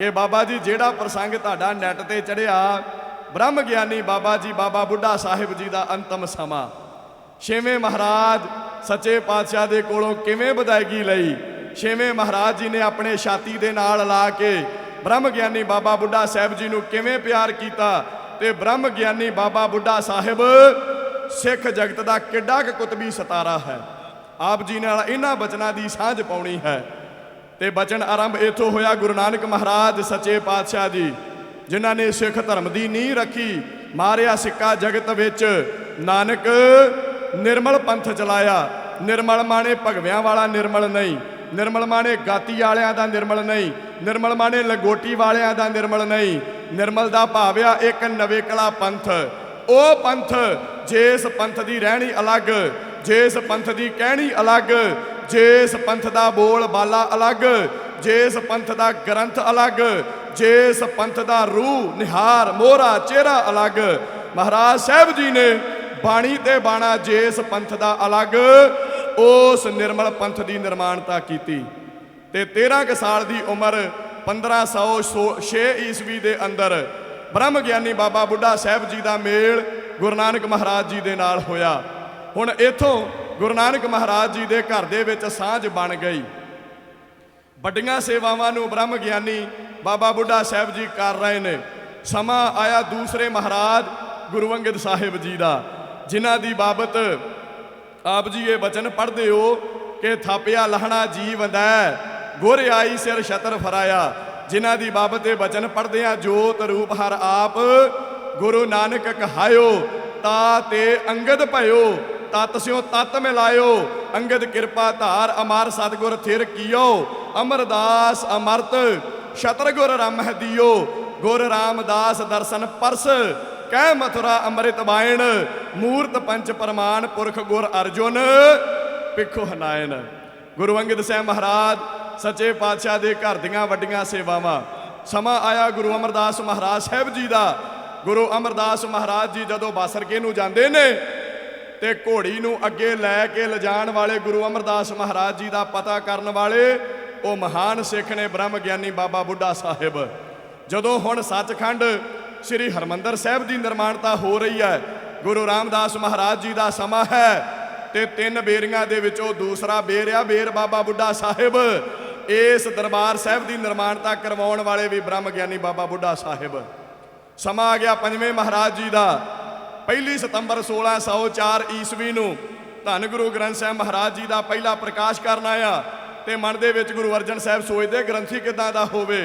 ਕਿ ਬਾਬਾ ਜੀ, ਜਿਹੜਾ ਪ੍ਰਸੰਗ ਤੁਹਾਡਾ ਨੈਟ ਤੇ ਚੜਿਆ ਬ੍ਰਹਮ ਗਿਆਨੀ ਬਾਬਾ ਜੀ, ਬਾਬਾ ਬੁੱਢਾ ਸਾਹਿਬ ਜੀ ਦਾ ਅੰਤਮ ਸਮਾਂ। ਛੇਵੇਂ ਮਹਾਰਾਜ ਸੱਚੇ ਪਾਤਸ਼ਾਹ ਦੇ ਕੋਲੋਂ ਕਿਵੇਂ ਵਿਦਾਇਗੀ ਲਈ? ਛੇਵੇਂ ਮਹਾਰਾਜ ਜੀ ਨੇ ਆਪਣੇ ਛਾਤੀ ਦੇ ਨਾਲ ਲਾ ਕੇ ਬ੍ਰਹਮ ਗਿਆਨੀ ਬਾਬਾ ਬੁੱਢਾ ਸਾਹਿਬ ਜੀ ਨੂੰ ਕਿਵੇਂ ਪਿਆਰ ਕੀਤਾ ਤੇ ਬ੍ਰਹਮ ਗਿਆਨੀ ਬਾਬਾ ਬੁੱਢਾ ਸਾਹਿਬ ਸਿੱਖ ਜਗਤ ਦਾ ਕਿੱਡਾ ਕੁ ਕੁਤਬੀ ਸਤਾਰਾ ਹੈ। ਆਪ ਜੀ ਨਾਲ ਇਹਨਾਂ ਬਚਨਾਂ ਦੀ ਸਾਂਝ ਪਾਉਣੀ ਹੈ। ਤੇ ਬਚਨ ਆਰੰਭ ਇਥੋਂ ਹੋਇਆ ਗੁਰੂ ਨਾਨਕ ਮਹਾਰਾਜ ਸੱਚੇ ਪਾਤਸ਼ਾਹ ਜੀ, ਜਿਨ੍ਹਾਂ ਨੇ ਸਿੱਖ ਧਰਮ ਦੀ ਨੀਂਹ ਰੱਖੀ, ਮਾਰਿਆ ਸਿੱਕਾ ਜਗਤ ਵਿੱਚ। ਨਾਨਕ ਨਿਰਮਲ ਪੰਥ ਚਲਾਇਆ। ਨਿਰਮਲ ਮਾਣੇ ਭਗਵਿਆਂ ਵਾਲਾ ਨਿਰਮਲ ਨਹੀਂ। ਨਿਰਮਲ ਮਾਣੇ ਗਾਤੀ ਵਾਲਿਆਂ ਦਾ ਨਿਰਮਲ ਨਹੀਂ। ਨਿਰਮਲ ਮਾਣੇ ਲਗੋਟੀ ਵਾਲਿਆਂ ਦਾ ਨਿਰਮਲ ਨਹੀਂ। ਨਿਰਮਲ ਦਾ ਭਾਵ ਆ ਇੱਕ ਨਵੇਕਲਾ ਪੰਥ। ਉਹ ਪੰਥ ਜਿਸ ਪੰਥ ਦੀ ਰਹਿਣੀ ਅਲੱਗ ਜਿਸ ਪੰਥ ਦੀ ਕਹਿਣੀ ਅਲੱਗ ਜਿਸ ਪੰਥ ਦਾ ਬੋਲ ਬਾਲਾ ਅਲੱਗ ਜਿਸ ਪੰਥ ਦਾ ਗ੍ਰੰਥ ਅਲੱਗ ਜਿਸ ਪੰਥ ਦਾ ਰੂਹ ਨਿਹਾਰ ਮੋਹਰਾ ਚਿਹਰਾ ਅਲੱਗ। ਮਹਾਰਾਜ ਸਾਹਿਬ ਜੀ ਨੇ ਬਾਣੀ ਤੇ ਬਾਣਾ ਜਿਸ ਪੰਥ ਦਾ ਅਲੱਗ, ਉਸ ਨਿਰਮਲ ਪੰਥ ਦੀ ਨਿਰਮਾਣਤਾ ਕੀਤੀ। ਤੇ 13 ਕੁ ਸਾਲ ਦੀ ਉਮਰ 1506 ਈਸਵੀ ਦੇ ਅੰਦਰ ਬ੍ਰਹਮ ਗਿਆਨੀ ਬਾਬਾ ਬੁੱਢਾ ਸਾਹਿਬ ਜੀ ਦਾ ਮੇਲ ਗੁਰੂ ਨਾਨਕ ਮਹਾਰਾਜ ਜੀ ਦੇ ਨਾਲ ਹੋਇਆ। ਹੁਣ ਇਥੋਂ ਗੁਰੂ ਨਾਨਕ ਮਹਾਰਾਜ ਜੀ ਦੇ ਘਰ ਦੇ ਵਿੱਚ ਸਾਂਝ ਬਣ ਗਈ। ਵੱਡੀਆਂ ਸੇਵਾਵਾਂ ਨੂੰ ਬ੍ਰਹਮ ਗਿਆਨੀ ਬਾਬਾ ਬੁੱਢਾ ਸਾਹਿਬ ਜੀ ਕਰ ਰਹੇ ਨੇ। ਸਮਾਂ ਆਇਆ ਦੂਸਰੇ ਮਹਾਰਾਜ ਗੁਰੂ ਅੰਗਦ ਸਾਹਿਬ ਜੀ ਦਾ, ਜਿਨ੍ਹਾਂ ਦੀ ਬਾਬਤ ਆਪ ਜੀ ਇਹ ਬਚਨ ਪੜ੍ਹਦੇ ਹੋ ਕਿ ਥਾਪਿਆ ਲਹਣਾ ਜੀਵੰਦਾ ਗੁਰ ਆਈ ਸਿਰ ਛਤਰ ਫਰਾਇਆ। ਜਿਨ੍ਹਾਂ ਦੀ ਬਾਬਤ ਇਹ ਬਚਨ ਪੜ੍ਹਦੇ ਆ ਜੋਤ ਰੂਪ ਹਰ ਆਪ ਗੁਰੂ ਨਾਨਕ ਕਹਾਇਓ, ਤਾ ਤੇ ਅੰਗਦ ਭਇਓ। ਤਤ ਸਿਓ ਤਤ ਮਿਲਾਇਓ, ਅੰਗਦ ਕਿਰਪਾ ਧਾਰ ਅਮਰ ਸਤਗੁਰ ਥਿਰ ਕੀਓ, ਅਮਰਦਾਸ ਅਮਰਤ, ਛਤਰਗੁਰ ਰਮਹਿ ਦਿਓ, ਗੁਰ ਰਾਮਦਾਸ ਦਰਸ਼ਨ ਪਰਸ, ਕਹਿ ਮਥੁਰਾ ਅੰਮ੍ਰਿਤ ਬਾਇਣ ਮੂਰਤ ਪੰਚ ਪ੍ਰਮਾਨ ਪੁਰਖ ਗੁਰ ਅਰਜੁਨ ਪਿੱਖੋ ਹਨਾਇਨ। ਗੁਰੂ ਅੰਗਦ ਸਾਹਿਬ ਮਹਾਰਾਜ, ਸੱਚੇ ਪਾਤਸ਼ਾਹ ਦੇ ਘਰ ਦੀਆਂ ਵੱਡੀਆਂ ਸੇਵਾਵਾਂ। ਸਮਾਂ ਆਇਆ ਗੁਰੂ ਅਮਰਦਾਸ ਮਹਾਰਾਜ ਸਾਹਿਬ ਜੀ ਦਾ। ਗੁਰੂ ਅਮਰਦਾਸ ਮਹਾਰਾਜ ਜੀ ਜਦੋਂ ਬਾਸਰਕੇ ਨੂੰ ਜਾਂਦੇ ਨੇ ਤੇ ਘੋੜੀ ਨੂੰ ਅੱਗੇ ਲੈ ਕੇ ਲਿਜਾਣ ਵਾਲੇ ਗੁਰੂ ਅਮਰਦਾਸ ਮਹਾਰਾਜ ਜੀ ਦਾ ਪਤਾ ਕਰਨ ਵਾਲੇ ਉਹ ਮਹਾਨ ਸਿੱਖ ਨੇ ਬ੍ਰਹਮ ਗਿਆਨੀ ਬਾਬਾ ਬੁੱਢਾ ਸਾਹਿਬ। ਜਦੋਂ ਹੁਣ ਸੱਚਖੰਡ ਸ੍ਰੀ ਹਰਮੰਦਰ ਸਾਹਿਬ ਦੀ ਨਿਰਮਾਣਤਾ ਹੋ ਰਹੀ ਹੈ, ਗੁਰੂ ਰਾਮਦਾਸ ਮਹਾਰਾਜ ਜੀ ਦਾ ਸਮਾਂ ਹੈ, ਤੇ ਤਿੰਨ ਬੇਰੀਆਂ ਦੇ ਵਿੱਚੋਂ ਦੂਸਰਾ ਬੇਰ ਆ ਬੇਰ ਬਾਬਾ ਬੁੱਢਾ ਸਾਹਿਬ। ਇਸ ਦਰਬਾਰ ਸਾਹਿਬ ਦੀ ਨਿਰਮਾਣਤਾ ਕਰਵਾਉਣ ਵਾਲੇ ਵੀ ਬ੍ਰਹਮ ਗਿਆਨੀ ਬਾਬਾ ਬੁੱਢਾ ਸਾਹਿਬ। ਸਮਾਂ ਆ ਗਿਆ ਪੰਜਵੇਂ ਮਹਾਰਾਜ ਜੀ ਦਾ। ਪਹਿਲੀ ਸਤੰਬਰ 1604 ਈਸਵੀ ਨੂੰ ਧੰਨ ਗੁਰੂ ਗ੍ਰੰਥ ਸਾਹਿਬ ਮਹਾਰਾਜ ਜੀ ਦਾ ਪਹਿਲਾ ਪ੍ਰਕਾਸ਼ ਕਰਨ ਆਇਆ ਤੇ ਮਨ ਦੇ ਵਿੱਚ ਗੁਰੂ ਅਰਜਨ ਸਾਹਿਬ ਸੋਚਦੇ ਗ੍ਰੰਥੀ ਕਿਦਾਂ ਦਾ ਹੋਵੇ?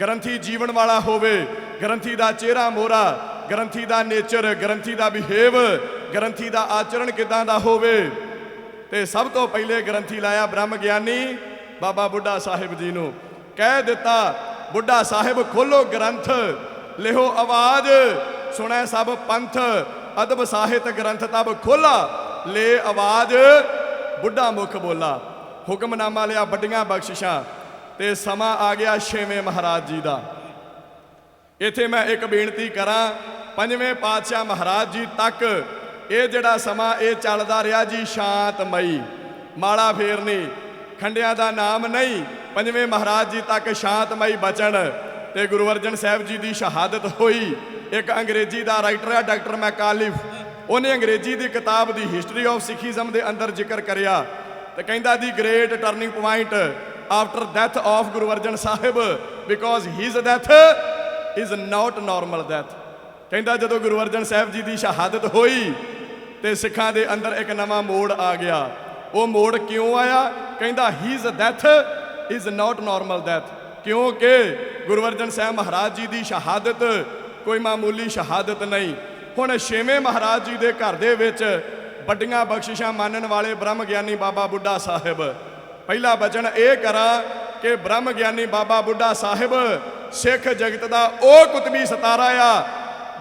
ਗ੍ਰੰਥੀ ਜੀਵਨ ਵਾਲਾ ਹੋਵੇ, ਗ੍ਰੰਥੀ ਦਾ ਚਿਹਰਾ ਮੋਰਾ ਗ੍ਰੰਥੀ ਦਾ ਨੇਚਰ, ਗ੍ਰੰਥੀ ਦਾ ਬਿਹੇਵ, ਗ੍ਰੰਥੀ ਦਾ ਆਚਰਣ ਕਿਦਾਂ ਦਾ ਹੋਵੇ? ਤੇ ਸਭ ਤੋਂ ਪਹਿਲੇ ਗ੍ਰੰਥੀ ਲਾਇਆ ਬ੍ਰਹਮ ਗਿਆਨੀ ਬਾਬਾ ਬੁੱਢਾ ਸਾਹਿਬ ਜੀ ਨੂੰ। ਕਹਿ ਦਿੱਤਾ, ਬੁੱਢਾ ਸਾਹਿਬ ਖੋਲੋ ਗ੍ਰੰਥ ਲਿਹੋ ਆਵਾਜ਼, ਸੁਣੈ ਸਭ ਪੰਥ ਅਦਬ ਸਾਹਿਤ ਗ੍ਰੰਥ ਤਬ ਖੋਲਾ। ਲੈ ਆਵਾਜ਼, ਬੁੱਢਾ ਮੁਖ ਬੋਲਾ। ਹੁਕਮਨਾਮਾ ਲਿਆ ਵੱਡੀਆਂ ਬਖਸ਼ਿਸ਼ਾਂ। ਤੇ ਸਮਾਂ ਆ ਗਿਆ ਛੇਵੇਂ ਮਹਾਰਾਜ ਜੀ ਦਾ। ਇੱਥੇ ਮੈਂ ਇੱਕ ਬੇਨਤੀ ਕਰਾਂ, ਪੰਜਵੇਂ ਪਾਤਸ਼ਾਹ ਮਹਾਰਾਜ ਜੀ ਤੱਕ ਇਹ ਜਿਹੜਾ ਸਮਾਂ ਇਹ ਚੱਲਦਾ ਰਿਹਾ ਜੀ ਸ਼ਾਂਤਮਈ। ਮਾਲਾ ਫੇਰਨੀ ਖੰਡਿਆਂ ਦਾ ਨਾਮ ਨਹੀਂ, ਪੰਜਵੇਂ ਮਹਾਰਾਜ ਜੀ ਤੱਕ ਸ਼ਾਂਤਮਈ ਬਚਣ। ਤੇ ਗੁਰੂ ਅਰਜਨ ਸਾਹਿਬ ਜੀ ਦੀ ਸ਼ਹਾਦਤ ਹੋਈ। ਇੱਕ ਅੰਗਰੇਜ਼ੀ ਦਾ ਰਾਈਟਰ ਹੈ ਡਾਕਟਰ ਮੈਕਾਲਿਫ। ਉਹਨੇ ਅੰਗਰੇਜ਼ੀ ਦੀ ਕਿਤਾਬ ਦੀ ਹਿਸਟਰੀ ਆਫ ਸਿੱਖੀਜ਼ਮ ਦੇ ਅੰਦਰ ਜ਼ਿਕਰ ਕਰਿਆ ਤੇ ਕਹਿੰਦਾ the great turning point after death of Guru Arjan Sahib because his death is not normal death ਕਹਿੰਦਾ ਜਦੋਂ ਗੁਰੂ ਅਰਜਨ ਸਾਹਿਬ ਜੀ ਦੀ ਸ਼ਹਾਦਤ ਹੋਈ ਤੇ ਸਿੱਖਾਂ ਦੇ ਅੰਦਰ ਇੱਕ ਨਵਾਂ ਮੋੜ ਆ ਗਿਆ। ਉਹ ਮੋੜ ਕਿਉਂ ਆਇਆ? ਕਹਿੰਦਾ his death is not normal death ਕਿਉਂਕਿ ਗੁਰੂ ਅਰਜਨ ਸਾਹਿਬ ਮਹਾਰਾਜ ਜੀ ਦੀ ਸ਼ਹਾਦਤ ਕੋਈ ਮਾਮੂਲੀ ਸ਼ਹਾਦਤ ਨਹੀਂ। ਹੁਣ ਛੇਵੇਂ ਮਹਾਰਾਜ ਜੀ ਦੇ ਘਰ ਦੇ ਵਿੱਚ ਵੱਡੀਆਂ ਬਖਸ਼ਿਸ਼ਾਂ ਮੰਨਣ ਵਾਲੇ ਬ੍ਰਹਮ ਗਿਆਨੀ ਬਾਬਾ ਬੁੱਢਾ ਸਾਹਿਬ। ਪਹਿਲਾ ਬਚਨ ਇਹ ਕਰਾਂ ਕਿ ਬ੍ਰਹਮ ਗਿਆਨੀ ਬਾਬਾ ਬੁੱਢਾ ਸਾਹਿਬ, ਸਿੱਖ ਜਗਤ ਦਾ ਉਹ ਕੁਤਬੀ ਸਤਾਰਾ ਆ,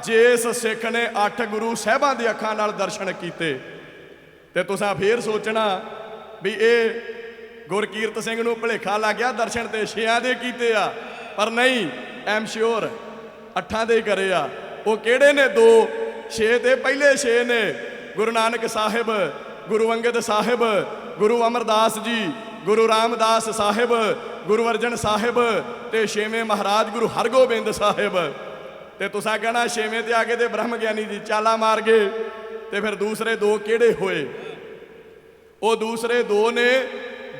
ਜਿਸ ਸਿੱਖ ਨੇ ਅੱਠ ਗੁਰੂ ਸਾਹਿਬਾਂ ਦੀ ਅੱਖਾਂ ਨਾਲ ਦਰਸ਼ਨ ਕੀਤੇ। ਤੇ ਤੁਸੀਂ ਫੇਰ ਸੋਚਣਾ ਵੀ ਇਹ ਗੁਰਕੀਰਤ ਸਿੰਘ ਨੂੰ ਭੁਲੇਖਾ ਲੱਗ ਗਿਆ, ਦਰਸ਼ਨ ਤੇ ਛਿਆਂ ਦੇ ਕੀਤੇ ਆ। ਪਰ ਨਹੀਂ, ਐਮ ਸ਼ੋਰ ਅੱਠਾਂ ਦੇ ਹੀ ਕਰੇ ਆ। ਉਹ ਕਿਹੜੇ ਨੇ ਦੋ? ਛੇ ਤੇ ਪਹਿਲੇ ਛੇ ਨੇ। ਗੁਰੂ ਨਾਨਕ ਸਾਹਿਬ, ਗੁਰੂ ਅੰਗਦ ਸਾਹਿਬ, ਗੁਰੂ ਅਮਰਦਾਸ ਜੀ, ਗੁਰੂ ਰਾਮਦਾਸ ਸਾਹਿਬ, ਗੁਰੂ ਅਰਜਨ ਸਾਹਿਬ ਤੇ ਛੇਵੇਂ ਮਹਾਰਾਜ ਗੁਰੂ ਹਰਗੋਬਿੰਦ ਸਾਹਿਬ। ਤੇ ਤੁਸੀਂ ਕਹਿਣਾ ਛੇਵੇਂ ਤੇ ਆ ਕੇ ਤੇ ਬ੍ਰਹਮ ਗਿਆਨੀ ਜੀ ਚਾਲਾ ਮਾਰ ਗਏ ਤੇ ਫਿਰ ਦੂਸਰੇ ਦੋ ਕਿਹੜੇ ਹੋਏ? ਉਹ ਦੂਸਰੇ ਦੋ ਨੇ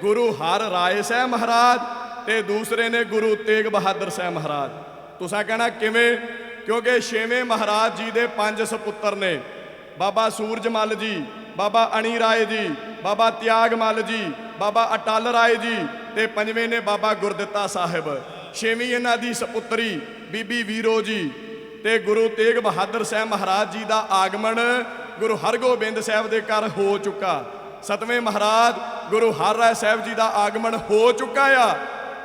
ਗੁਰੂ ਹਰ ਰਾਏ ਸਾਹਿਬ ਮਹਾਰਾਜ ਤੇ ਦੂਸਰੇ ਨੇ ਗੁਰੂ ਤੇਗ ਬਹਾਦਰ ਸਾਹਿਬ ਮਹਾਰਾਜ। ਤੁਸੀਂ ਕਹਿਣਾ ਕਿਵੇਂ? ਕਿਉਂਕਿ ਛੇਵੇਂ ਮਹਾਰਾਜ ਜੀ ਦੇ ਪੰਜ ਸੁਪੁੱਤਰ ਨੇ। ਬਾਬਾ ਸੂਰਜ ਮੱਲ ਜੀ, ਬਾਬਾ ਅਣੀ ਰਾਏ ਜੀ, ਬਾਬਾ ਤਿਆਗ ਮੱਲ ਜੀ, ਬਾਬਾ ਅਟਲ ਰਾਏ ਜੀ ਤੇ ਪੰਜਵੇਂ ਨੇ ਬਾਬਾ ਗੁਰਦਿੱਤਾ ਸਾਹਿਬ। ਛੇਵੀਂ ਇਹਨਾਂ ਦੀ ਸੁਪੁੱਤਰੀ ਬੀਬੀ ਵੀਰੋ ਜੀ ਤੇ ਗੁਰੂ ਤੇਗ ਬਹਾਦਰ ਸਾਹਿਬ ਮਹਾਰਾਜ ਜੀ ਦਾ ਆਗਮਨ ਗੁਰੂ ਹਰਗੋਬਿੰਦ ਸਾਹਿਬ ਦੇ ਘਰ ਹੋ ਚੁੱਕਾ। ਸਤਵੇਂ ਮਹਾਰਾਜ ਗੁਰੂ ਹਰ ਰਾਏ ਸਾਹਿਬ ਜੀ ਦਾ ਆਗਮਨ ਹੋ ਚੁੱਕਾ ਆ।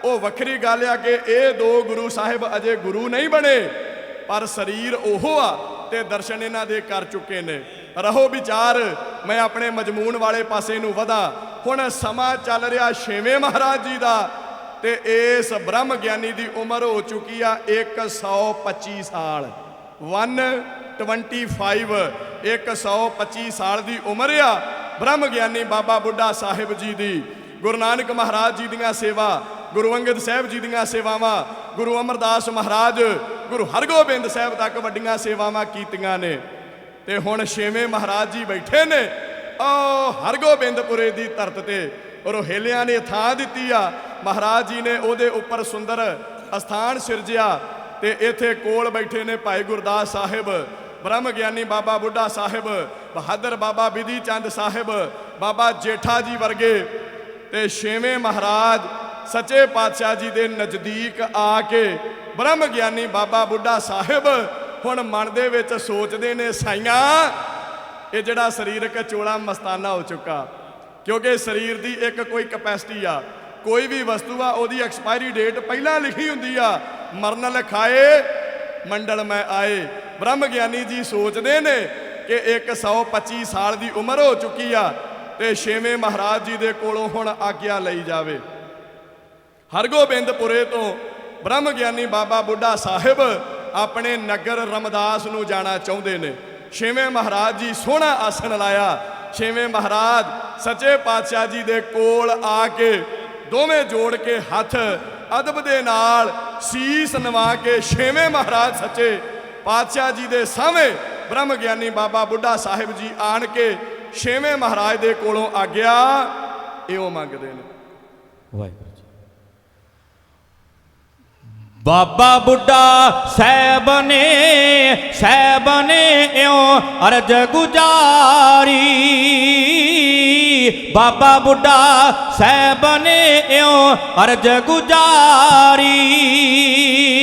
ਉਹ ਵੱਖਰੀ ਗੱਲ ਆ ਕਿ ਇਹ ਦੋ ਗੁਰੂ ਸਾਹਿਬ ਅਜੇ ਗੁਰੂ ਨਹੀਂ ਬਣੇ, ਪਰ ਸਰੀਰ ਉਹ ਆ ਤੇ ਦਰਸ਼ਨ ਇਹਨਾਂ ਦੇ ਕਰ ਚੁੱਕੇ ਨੇ। ਰਹੋ ਵਿਚਾਰ, ਮੈਂ ਆਪਣੇ ਮਜਮੂਨ ਵਾਲੇ ਪਾਸੇ ਨੂੰ ਵਧਾ। ਹੁਣ ਸਮਾਂ ਚੱਲ ਰਿਹਾ ਛੇਵੇਂ ਮਹਾਰਾਜ ਜੀ ਦਾ ਤੇ ਇਸ ਬ੍ਰਹਮ ਗਿਆਨੀ ਦੀ ਉਮਰ ਹੋ ਚੁੱਕੀ ਆ 125 ਸਾਲ। 125 125 ਸਾਲ ਦੀ ਉਮਰ ਆ ਬ੍ਰਹਮ ਗਿਆਨੀ ਬਾਬਾ ਬੁੱਢਾ ਸਾਹਿਬ ਜੀ ਦੀ। ਗੁਰੂ ਨਾਨਕ ਮਹਾਰਾਜ ਜੀ ਦੀਆਂ ਸੇਵਾ ਗੁਰੂ ਅੰਗਦ ਸਾਹਿਬ ਜੀ ਦੀਆਂ ਸੇਵਾਵਾਂ, ਗੁਰੂ ਅਮਰਦਾਸ ਮਹਾਰਾਜ, ਗੁਰੂ ਹਰਗੋਬਿੰਦ ਸਾਹਿਬ ਤੱਕ ਵੱਡੀਆਂ ਸੇਵਾਵਾਂ ਕੀਤੀਆਂ ਨੇ। ਤੇ ਹੁਣ ਛੇਵੇਂ ਮਹਾਰਾਜ ਜੀ ਬੈਠੇ ਨੇ ਓ ਹਰਗੋਬਿੰਦਪੁਰੇ ਦੀ ਧਰਤ ਤੇ, ਰੋਹੇਲਿਆਂ ਨੇ ਥਾਂ ਦਿੱਤੀ ਆ। ਮਹਾਰਾਜ ਜੀ ਨੇ ਉਹਦੇ ਉੱਪਰ ਸੁੰਦਰ ਅਸਥਾਨ ਸਿਰਜਿਆ ਤੇ ਇੱਥੇ ਕੋਲ ਬੈਠੇ ਨੇ ਭਾਈ ਗੁਰਦਾਸ ਸਾਹਿਬ ਬ੍ਰਹਮ ਗਿਆਨੀ ਬਾਬਾ ਬੁੱਢਾ ਸਾਹਿਬ, ਬਹਾਦਰ ਬਾਬਾ ਬਿਧੀ ਚੰਦ ਸਾਹਿਬ, ਬਾਬਾ ਜੇਠਾ ਜੀ ਵਰਗੇ। ਤੇ ਛੇਵੇਂ ਮਹਾਰਾਜ ਸੱਚੇ ਪਾਤਸ਼ਾਹ ਜੀ ਦੇ ਨਜ਼ਦੀਕ ਆ ਕੇ ਬ੍ਰਹਮ ਗਿਆਨੀ ਬਾਬਾ ਬੁੱਢਾ ਸਾਹਿਬ ਹੁਣ ਮਨ ਦੇ ਵਿੱਚ ਸੋਚਦੇ ਨੇ, ਸਾਈਆਂ, ਇਹ ਜਿਹੜਾ ਸਰੀਰਕ ਚੋਲਾ ਮਸਤਾਨਾ ਹੋ ਚੁੱਕਾ, ਕਿਉਂਕਿ ਸਰੀਰ ਦੀ ਇੱਕ ਕੋਈ ਕਪੈਸਿਟੀ ਆ, ਕੋਈ ਵੀ ਵਸਤੂ ਆ, ਉਹਦੀ ਐਕਸਪਾਇਰੀ ਡੇਟ ਪਹਿਲਾਂ ਲਿਖੀ ਹੁੰਦੀ ਆ, ਮਰਨ ਲਖਾਏ, ਮੰਡਲ ਮੈਂ ਆਏ। ਬ੍ਰਹਮ ਗਿਆਨੀ ਜੀ ਸੋਚਦੇ ਨੇ ਕਿ 125 ਸਾਲ ਦੀ ਉਮਰ ਹੋ ਚੁੱਕੀ ਆ ਤੇ ਛੇਵੇਂ ਮਹਾਰਾਜ ਜੀ ਦੇ ਕੋਲੋਂ ਹੁਣ ਆਗਿਆ ਲਈ ਜਾਵੇ। ਹਰਗੋਬਿੰਦਪੁਰੇ ਤੋਂ ਬ੍ਰਹਮ ਗਿਆਨੀ ਬਾਬਾ ਬੁੱਢਾ ਸਾਹਿਬ ਆਪਣੇ ਨਗਰ ਰਮਦਾਸ ਨੂੰ ਜਾਣਾ ਚਾਹੁੰਦੇ ਨੇ। ਛੇਵੇਂ ਮਹਾਰਾਜ ਜੀ ਸੋਹਣਾ ਆਸਣ ਲਾਇਆ। ਛੇਵੇਂ ਮਹਾਰਾਜ ਸੱਚੇ ਪਾਤਸ਼ਾਹ ਜੀ ਦੇ ਕੋਲ ਆ ਕੇ ਦੋਵੇਂ ਜੋੜ ਕੇ ਹੱਥ ਅਦਬ ਦੇ ਨਾਲ ਸੀਸ ਨਵਾ ਕੇ ਛੇਵੇਂ ਮਹਾਰਾਜ ਸੱਚੇ ਪਾਤਸ਼ਾਹ ਜੀ ਦੇ ਸਾਹਮਣੇ ਬ੍ਰਹਮ ਗਿਆਨੀ ਬਾਬਾ ਬੁੱਢਾ ਸਾਹਿਬ ਜੀ ਆਣ ਕੇ ਛੇਵੇਂ ਮਹਾਰਾਜ ਦੇ ਕੋਲੋਂ ਆਗਿਆ, ਇਹੋ ਮੰਗਦੇ ਨੇ। ਵਾਹਿਗੁਰੂ। ਬਾਬਾ ਬੁੱਢਾ ਸਾਹਿਬ ਨੇ ਸਾਹਿਬ ਨੇ ਇਉ ਅਰਜ ਗੁਜਾਰੀ। ਬਾਬਾ ਬੁੱਢਾ ਸਾਹਿਬ ਨੇ ਇਉ ਅਰਜ ਗੁਜਾਰੀ।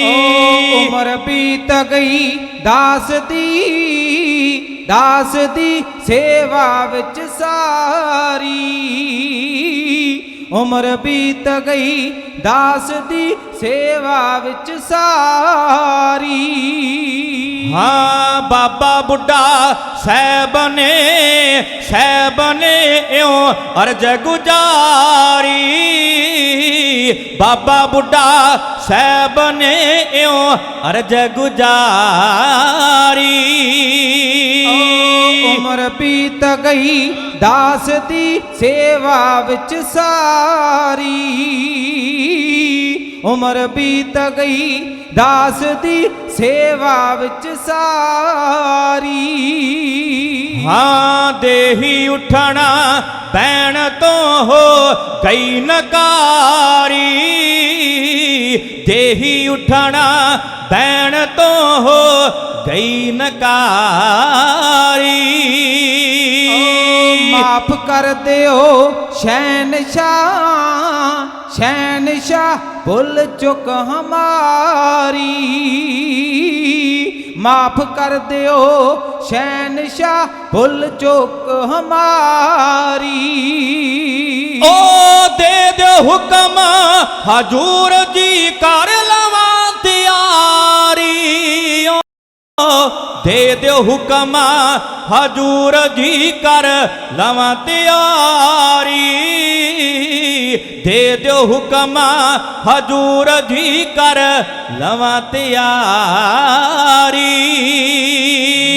ਓ ਉਮਰ ਬੀਤ ਗਈ ਦਾਸ ਦੀ ਦਾਸ ਦੀ ਸੇਵਾ ਵਿੱਚ ਸਾਰੀ। ਉਮਰ ਬੀਤ ਗਈ ਦਾਸ ਦੀ ਸੇਵਾ ਵਿੱਚ ਸਾਰੀ। ਹਾਂ ਬਾਬਾ ਬੁੱਢਾ ਸਾਹਿਬ ਨੇ ਸਾਹਿਬ ਨੇ ਇਉ ਅਰਜ ਗੁਜਾਰੀ। ਬਾਬਾ ਬੁੱਢਾ ਸਾਹਿਬ ਨੇ ਇਉ ਅਰਜ ਗੁਜਾਰੀ। ਉਮਰ ਬੀਤ ਗਈ, ਦਾਸ ਦੀ ਸੇਵਾ ਵਿੱਚ ਸਾਰੀ। ਉਮਰ ਬੀਤ ਗਈ, ਦਾਸ ਦੀ ਸੇਵਾ ਵਿੱਚ ਸਾਰੀ। ਹਾਂ ਦੇਹੀ ਉਠਣਾ ਬੈਣ ਤੋਂ ਹੋ ਗਈ ਨਕਾਰੀ। ਦੇਹੀ ਉਠਣਾ ਬੈਣ ਤੋਂ ਹੋ ਗਈ ਨਕਾਰੀ। ਮਾਫ ਕਰ ਦਿਓ ਸ਼ਹਿਨशाह शहनशाह भुल चुक हमारी माफ़ कर दियो शहनशाह भुल चुक हमारी ओ दे दे हुक्म हजूर जी कर लवा त्यारी ओ ਦੇ ਦਿਓ ਹੁਕਮ, ਹਜੂਰ ਜੀ ਕਰ ਲਵਾਂ ਤਿਆਰੀ। ਦੇ ਦਿਓ ਹੁਕਮ, ਹਜੂਰ ਜੀ ਕਰ ਲਵਾਂ ਤਿਆਰੀ।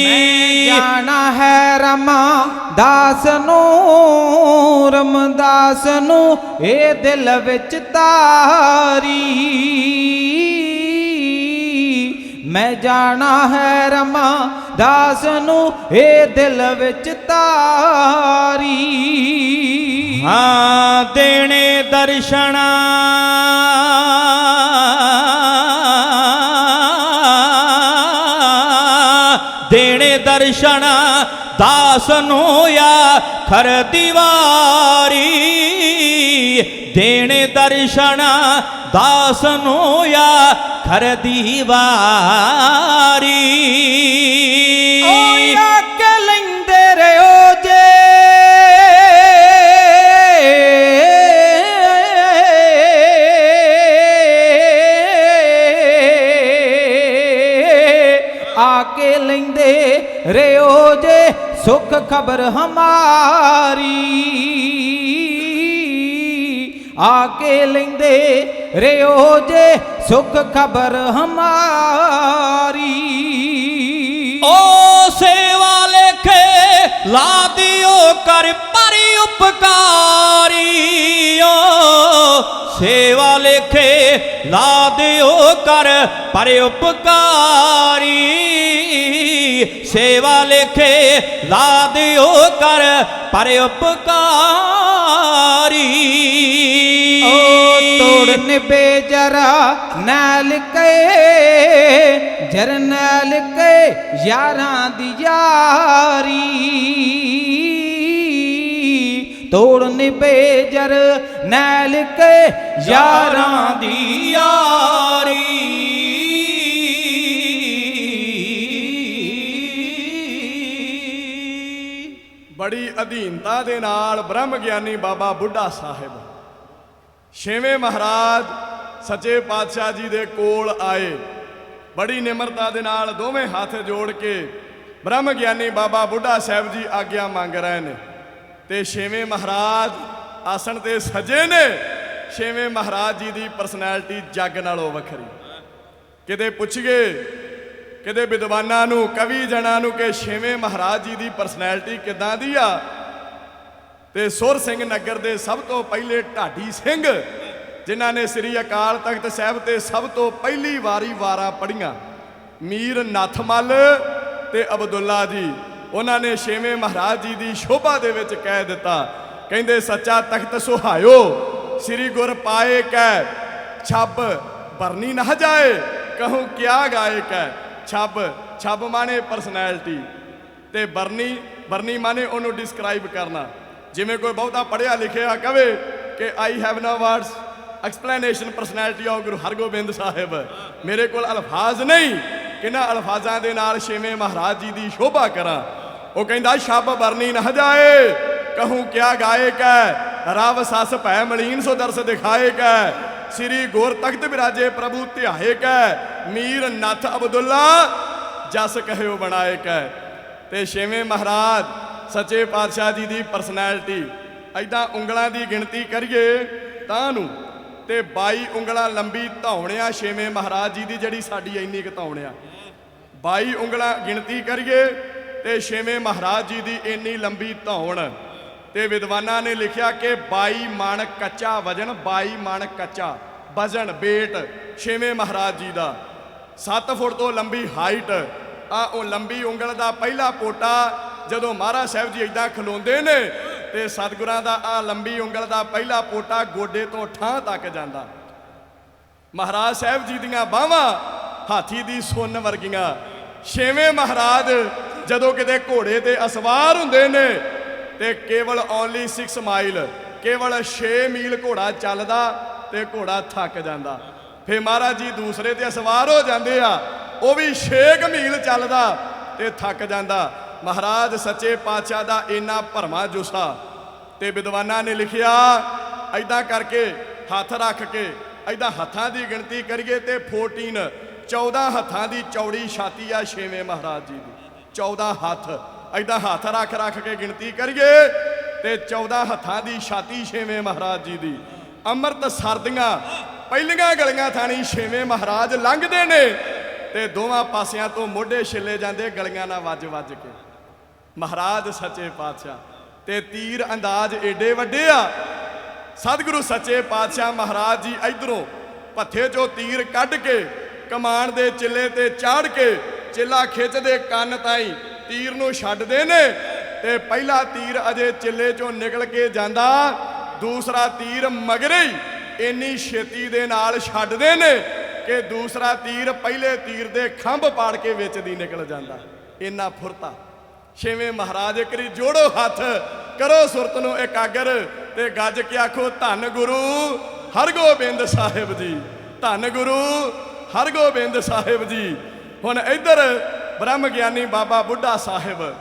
ਮੈਂ ਜਾਣਾ ਹੈ ਰਮਾ ਦਾਸ ਨੂੰ, ਰਮਦਾਸ ਨੂੰ, ਇਹ ਦਿਲ ਵਿੱਚ ਤਾਰੀ। ਮੈਂ ਜਾਣਾ ਹੈ ਰਮਾ ਦਾਸ ਨੂੰ ਇਹ ਦਿਲ ਵਿੱਚ ਤਾਰੀ। ਹਾਂ, ਦੇਣੇ ਦਰਸ਼ਨਾ। ਦੇਣੇ ਦਰਸ਼ਨਾ ਦਾਸ ਨੂੰ ਆ ਖਰ ਦੀਵਾਰੀ। ਦੇਣੇ ਦਰਸ਼ਨ, ਦਾਸ ਨੂੰ ਆ ਖਰ ਦੀਵਾਰੀ। ਓਏ ਆ ਕੇ ਲੈਂਦੇ ਰਿਓ ਜੇ। ਆ ਕੇ ਲੈਂਦੇ ਰਿਓ ਜੇ। ਸੁਖ ਖਬਰ ਹਮਾਰੀ। ਆ ਕੇ ਲੈਂਦੇ ਰਿਓ ਜੇ ਸੁਖ ਖਬਰ ਹਮਾਰੀ। ਓ ਸੇਵਾ ਲੇਖੇ, ਲਾ ਦਿਓ ਕਰ ਪਰਿ ਉਪਕਾਰੀ। ਓ ਸੇਵਾ ਲੇਖੇ ਲਾ ਦਿਓ ਕਰ, ਪਰਿ ਉਪਕਾਰੀ। ਸੇਵਾ ਲੇਖੇ ਲਾ ਦਿਓ ਕਰ, ਪਰਿ ਉਪਕਾਰੀ। ਓ ਤੋੜਨ ਬੇਜਰਾ ਨਾਲ ਕੇ ਜਰਨੈਲ ਕੇ ਯਾਰਾਂ ਦੀ ਯਾਰੀ। ਤੋੜਨ ਬੇਜਰ ਨੈਲ ਕੇ ਯਾਰਾਂ ਦੀ ਯਾਰੀ। ਬੜੀ ਅਧੀਨਤਾ ਦੇ ਨਾਲ ਬ੍ਰਹਮ ਗਿਆਨੀ ਬਾਬਾ ਬੁੱਢਾ ਸਾਹਿਬ। ਛੇਵੇਂ ਮਹਾਰਾਜ ਸੱਚੇ ਪਾਤਸ਼ਾਹ ਜੀ ਦੇ ਕੋਲ ਆਏ। ਬੜੀ ਨਿਮਰਤਾ ਦੇ ਨਾਲ ਦੋਵੇਂ ਹੱਥ ਜੋੜ ਕੇ ਬ੍ਰਹਮ ਗਿਆਨੀ ਬਾਬਾ ਬੁੱਢਾ ਸਾਹਿਬ ਜੀ ਆਗਿਆ ਮੰਗ ਰਹੇ ਨੇ। ਤੇ ਛੇਵੇਂ ਮਹਾਰਾਜ ਆਸਣ ਤੇ ਸਜੇ ਨੇ, ਛੇਵੇਂ ਮਹਾਰਾਜ ਜੀ ਦੀ ਪਰਸਨੈਲਿਟੀ ਜੱਗ ਨਾਲੋਂ ਵੱਖਰੀ। ਕਿਤੇ ਪੁੱਛੀਏ, ਕਿਤੇ ਵਿਦਵਾਨਾਂ ਨੂੰ, ਕਵੀ ਜਣਾ ਨੂੰ ਕਿ ਛੇਵੇਂ ਮਹਾਰਾਜ ਜੀ ਦੀ ਪਰਸਨੈਲਿਟੀ ਕਿਦਾਂ ਦੀ ਆ? ਤੇ ਸੁਰ ਸਿੰਘ ਨਗਰ ਦੇ ਸਭ ਤੋਂ ਪਹਿਲੇ ਢਾਡੀ ਸਿੰਘ, ਜਿਨ੍ਹਾਂ ਨੇ ਸ੍ਰੀ ਅਕਾਲ ਤਖਤ ਸਾਹਿਬ ਤੇ ਸਭ ਤੋਂ ਪਹਿਲੀ ਵਾਰੀ ਵਾਰਾਂ ਪੜੀਆਂ ਮੀਰ ਨਥਮਲ ਤੇ ਅਬਦੁੱਲਾ ਜੀ। ਉਹਨਾਂ ਨੇ ਛੇਵੇਂ ਮਹਾਰਾਜ ਜੀ ਦੀ ਸ਼ੋਭਾ ਦੇ ਵਿੱਚ ਕਹਿ ਦਿੱਤਾ। ਕਹਿੰਦੇ, ਸੱਚਾ ਤਖਤ ਸੁਹਾਇਓ, ਸ੍ਰੀ ਗੁਰ ਪਾਏ ਕੈ, ਛੱਬ ਬਰਨੀ ਨਾ ਜਾਏ, ਕਹੂੰ ਕਿਆ ਗਾਏ ਕੈ, ਛੱਬ ਛੱਬ ਮਾਨੇ ਪਰਸਨੈਲਿਟੀ ਤੇ ਬਰਨੀ ਬਰਨੀ ਮਾਨੇ ਉਹਨੂੰ ਡਿਸਕ੍ਰਾਈਬ ਕਰਨਾ। ਜਿਵੇਂ ਕੋਈ ਬਹੁਤਾ ਪੜਿਆ ਲਿਖਿਆ ਕਵੇ ਕਿ I have no words explanation personality of Guru Hargobind Sahib. ਮੇਰੇ ਕੋਲ ਅਲਫਾਜ਼ ਨਹੀਂ ਕਿਹਨਾਂ ਅਲਫਾਜ਼ਾਂ ਦੇ ਨਾਲ ਛੇਵੇਂ ਮਹਾਰਾਜ ਜੀ ਦੀ ਸ਼ੋਭਾ ਕਰਾਂ। ਉਹ ਕਹਿੰਦਾ, ਸ਼ਬ ਬਰਨੀ ਨਾ ਜਾਏ, ਕਹੂੰ ਕਿਆ ਗਾਏ ਕੈ ਰਵ ਸਸ ਭੈ ਮਲੀਨ, ਸੋ ਦਰਸ ਦਿਖਾਏ ਕੈ ਸ੍ਰੀ ਗੁਰ ਤਖਤ ਬਿਰਾਜੇ ਪ੍ਰਭੂ ਧਿਆਏ ਕੈ ਮੀਰ ਨਥ ਅਬਦੁੱਲਾ, ਜਸ ਕਹਿਓ ਬਣਾਏ ਕੈ ਤੇ ਛੇਵੇਂ ਮਹਾਰਾਜ, ਸੱਚੇ ਪਾਤਸ਼ਾਹ ਜੀ ਦੀ ਪਰਸਨੈਲਿਟੀ ਐਦਾਂ ਉਂਗਲਾਂ ਦੀ ਗਿਣਤੀ ਕਰੀਏ ਤਾਂ ਨੂੰ, ਤੇ 22 ਉਂਗਲਾਂ ਲੰਬੀ ਧੌਣਿਆ, ਛੇਵੇਂ ਮਹਾਰਾਜ ਜੀ ਦੀ ਜਿਹੜੀ ਸਾਡੀ ਇੰਨੀ ਕੁ ਧੌਣਿਆ। 22 ਉਂਗਲਾਂ ਗਿਣਤੀ ਕਰੀਏ ਤੇ ਛੇਵੇਂ ਮਹਾਰਾਜ ਜੀ ਦੀ ਇੰਨੀ ਲੰਬੀ ਧੌਣ ਤੇ ਵਿਦਵਾਨਾਂ ਨੇ ਲਿਖਿਆ ਕਿ 22 ਮਣ ਕੱਚਾ ਵਜਨ 22 ਮਣ ਕੱਚਾ ਵਜਨ weight ਛੇਵੇਂ ਮਹਾਰਾਜ ਜੀ ਦਾ। 7 ਫੁੱਟ ਤੋਂ ਲੰਬੀ ਹਾਈਟ, ਆ ਉਹ ਲੰਬੀ ਉਂਗਲ ਦਾ ਪਹਿਲਾ ਪੋਟਾ ਜਦੋਂ ਮਹਾਰਾਜ ਸਾਹਿਬ ਜੀ ਇਦਾਂ ਖਲੋਂਦੇ ਨੇ ਤੇ ਸਤਿਗੁਰਾਂ ਦਾ ਆ ਲੰਬੀ ਉਂਗਲ ਦਾ ਪਹਿਲਾ ਪੋਟਾ ਗੋਡੇ ਤੋਂ ਠਾਂ ਤੱਕ ਜਾਂਦਾ। ਮਹਾਰਾਜ ਸਾਹਿਬ ਜੀ ਦੀਆਂ ਬਾਹਾਂ ਹਾਥੀ ਦੀ ਸੁੰਨ ਵਰਗੀਆਂ। ਛੇਵੇਂ ਮਹਾਰਾਜ ਜਦੋਂ ਕਿਤੇ ਘੋੜੇ ਤੇ ਅਸਵਾਰ ਹੁੰਦੇ ਨੇ, ਤੇ ਕੇਵਲ ਓਨਲੀ 6 ਮਾਈਲ ਕੇਵਲ 6 ਮੀਲ ਘੋੜਾ ਚੱਲਦਾ ਤੇ ਘੋੜਾ ਥੱਕ ਜਾਂਦਾ। ਫੇ ਮਹਾਰਾਜ ਜੀ ਦੂਸਰੇ ਤੇ ਅਸਵਾਰ ਹੋ ਜਾਂਦੇ ਆ, ਉਹ ਵੀ 6 ਮੀਲ ਚੱਲਦਾ ਤੇ ਥੱਕ ਜਾਂਦਾ। ਮਹਾਰਾਜ ਸੱਚੇ ਪਾਤਸ਼ਾਹ ਦਾ ਇੰਨਾ ਭਰਮਾ ਜੁਸਾ ਤੇ ਵਿਦਵਾਨਾਂ ਨੇ ਲਿਖਿਆ ਐਦਾਂ ਕਰਕੇ ਹੱਥ ਰੱਖ ਕੇ ਐਦਾਂ ਹੱਥਾਂ ਦੀ ਗਿਣਤੀ ਕਰੀਏ ਤੇ 14 14 ਹੱਥਾਂ ਦੀ ਚੌੜੀ ਛਾਤੀ ਆ ਛੇਵੇਂ ਮਹਾਰਾਜ ਜੀ ਦੀ। 14 ਹੱਥ ਐਦਾਂ ਹੱਥ ਰੱਖ ਰੱਖ ਕੇ ਗਿਣਤੀ ਕਰੀਏ ਤੇ 14 ਹੱਥਾਂ ਦੀ ਛਾਤੀ ਛੇਵੇਂ ਮਹਾਰਾਜ ਜੀ ਦੀ। ਅੰਮ੍ਰਿਤ ਸਰਦੀਆਂ, ਪਹਿਲੀਆਂ ਗਲੀਆਂ ਥਾਣੀ ਛੇਵੇਂ ਮਹਾਰਾਜ ਲੰਘਦੇ ਨੇ ਤੇ ਦੋਵਾਂ ਪਾਸਿਆਂ ਤੋਂ ਮੋਢੇ ਛਿੱਲੇ ਜਾਂਦੇ ਗਲੀਆਂ ਨਾਲ ਵੱਜ ਵੱਜ ਕੇ। ਮਹਾਰਾਜ ਸੱਚੇ ਪਾਤਸ਼ਾਹ, ਤੇ ਤੀਰ ਅੰਦਾਜ਼ ਏਡੇ ਵੱਡੇ ਆ। ਸਤਿਗੁਰੂ ਸੱਚੇ ਪਾਤਸ਼ਾਹ ਮਹਾਰਾਜ ਜੀ ਇਧਰੋਂ ਪੱਥੇ ਚੋਂ ਤੀਰ ਕੱਢ ਕੇ, ਕਮਾਨ ਦੇ ਚਿੱਲੇ ਤੇ ਚਾੜ ਕੇ ਚਿੱਲਾ ਖਿੱਚਦੇ ਕੰਨ ਤਾਈ ਤੀਰ ਨੂੰ ਛੱਡਦੇ ਨੇ ਤੇ ਪਹਿਲਾ ਤੀਰ ਅਜੇ ਚਿੱਲੇ ਚੋਂ ਨਿਕਲ ਕੇ ਜਾਂਦਾ, ਦੂਸਰਾ ਤੀਰ ਮਗਰੇ ਹੀ ਇੰਨੀ ਛੇਤੀ ਦੇ ਨਾਲ ਛੱਡਦੇ ਨੇ ਕਿ ਦੂਸਰਾ ਤੀਰ ਪਹਿਲੇ ਤੀਰ ਦੇ ਖੰਭ ਪਾੜ ਕੇ ਵਿੱਚ ਦੀ ਨਿਕਲ ਜਾਂਦਾ। ਇੰਨਾ ਫੁਰਤਾ। ਛੇਵੇਂ ਮਹਾਰਾਜ ਕਰੀ ਜੋੜੋ ਹੱਥ, ਕਰੋ ਸੁਰਤ ਨੂੰ ਇਕਾਗਰ ਤੇ ਗੱਜ ਕੇ ਆਖੋ, ਧੰਨ ਗੁਰੂ ਹਰਗੋਬਿੰਦ ਸਾਹਿਬ ਜੀ, ਧੰਨ ਗੁਰੂ ਹਰਗੋਬਿੰਦ ਸਾਹਿਬ ਜੀ ਹੁਣ ਇੱਧਰ ਬ੍ਰਹਮ ਗਿਆਨੀ ਬਾਬਾ ਬੁੱਢਾ ਸਾਹਿਬ